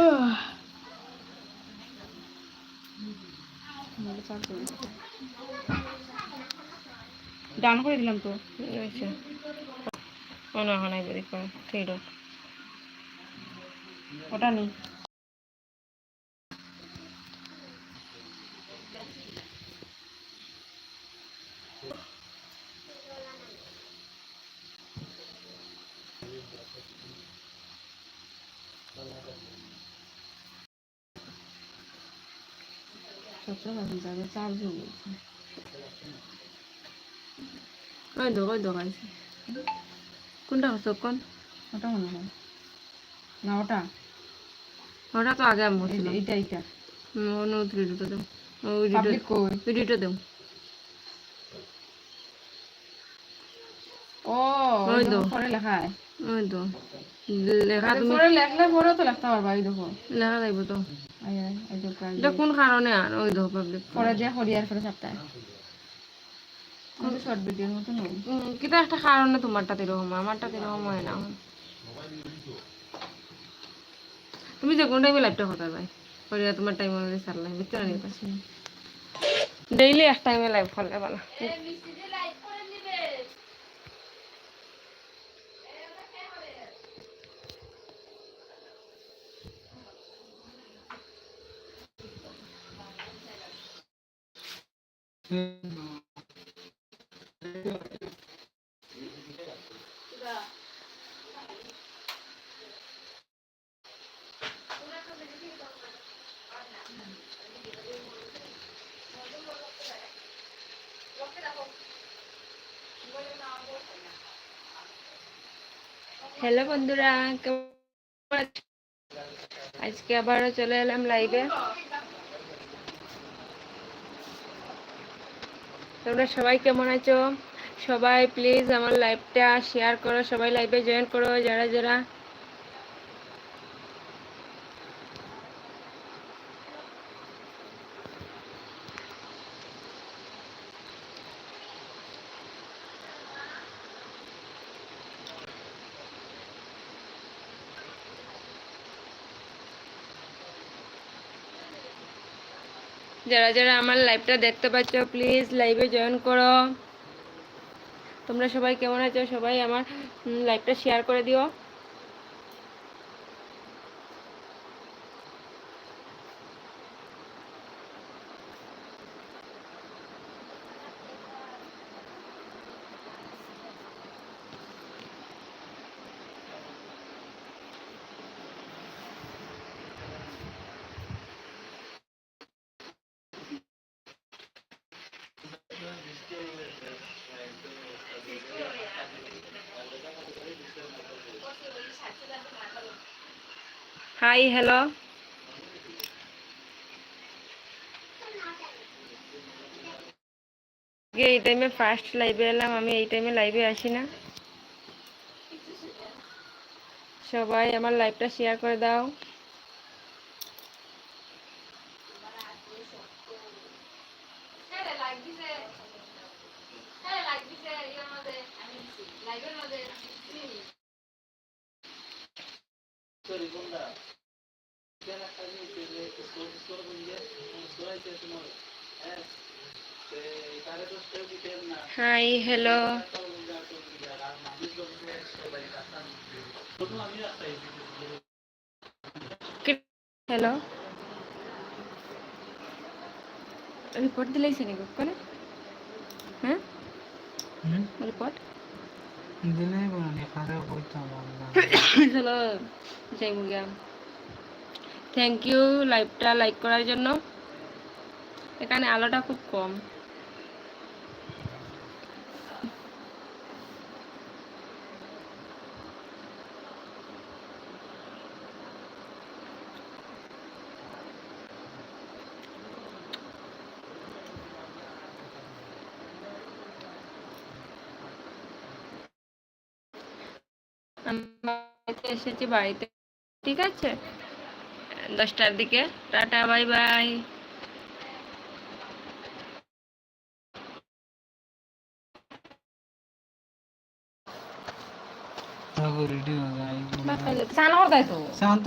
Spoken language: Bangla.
ডান করে দিলাম তো। মনে হয় বেরিয়ে করে ঠিক ওটা নেই। সতেরো পার্সেন্ট যাবে চার্জ হয়ে গেছে ওই দো ওই দোকানছে কোনটা হচ্ছে কোন ওটা মনে হয় না ওটা ওটা তো আগে আমি বলছিলাম এইটা এইটা অন্য ভিডিওটা দেব ওই ভিডিওটা দেব ও ওই। তো পরে লেখায় ওই তো লেখা তুমি লেখলে পরেও তো লিখতে পারবা এই দেখো লেখা যাইব তো এটা কোন কারণে আর ওই দো পাবলিক পরে দিয়ে হরিয়ার পরে সপ্তাহে শর্ট ভিডিওর মতো হয় তুমি যে কোন টাইমে লাইভটা কথা ভাই করিয়া তোমার টাইম অনুযায়ী সারলাই বুঝতে পারি ডেইলি এক টাইমে লাইভ করলে ভালো হ্যালো বন্ধুরা কেমন আজকে আবারও চলে এলাম লাইভে তোমরা সবাই কেমন আছো? সবাই প্লিজ আমার লাইভটা শেয়ার করো, সবাই লাইভে জয়েন করো, যারা যারা যারা যারা আমার লাইভটা দেখতে পাচ্ছ প্লিজ লাইভে জয়েন করো। তোমরা সবাই কেমন আছো? সবাই আমার লাইভটা শেয়ার করে দিও। হাই হ্যালো এই টাইমে ফার্স্ট লাইভে এলাম, আমি এই টাইমে লাইভে আসি না। সবাই আমার লাইভটা শেয়ার করে দাও। হাই হ্যালো হ্যালো রিপোর্ট দিলেইছে নাকি কোনে হ্যাঁ? রিপোর্ট আমরা চলো যাই থ্যাংক ইউ লাইভটা লাইক করার জন্য। এখানে আলোটা খুব কম। আমি এসেছি বাড়িতে ঠিক আছে? দশটার দিকে। Tata bye bye. শান্ত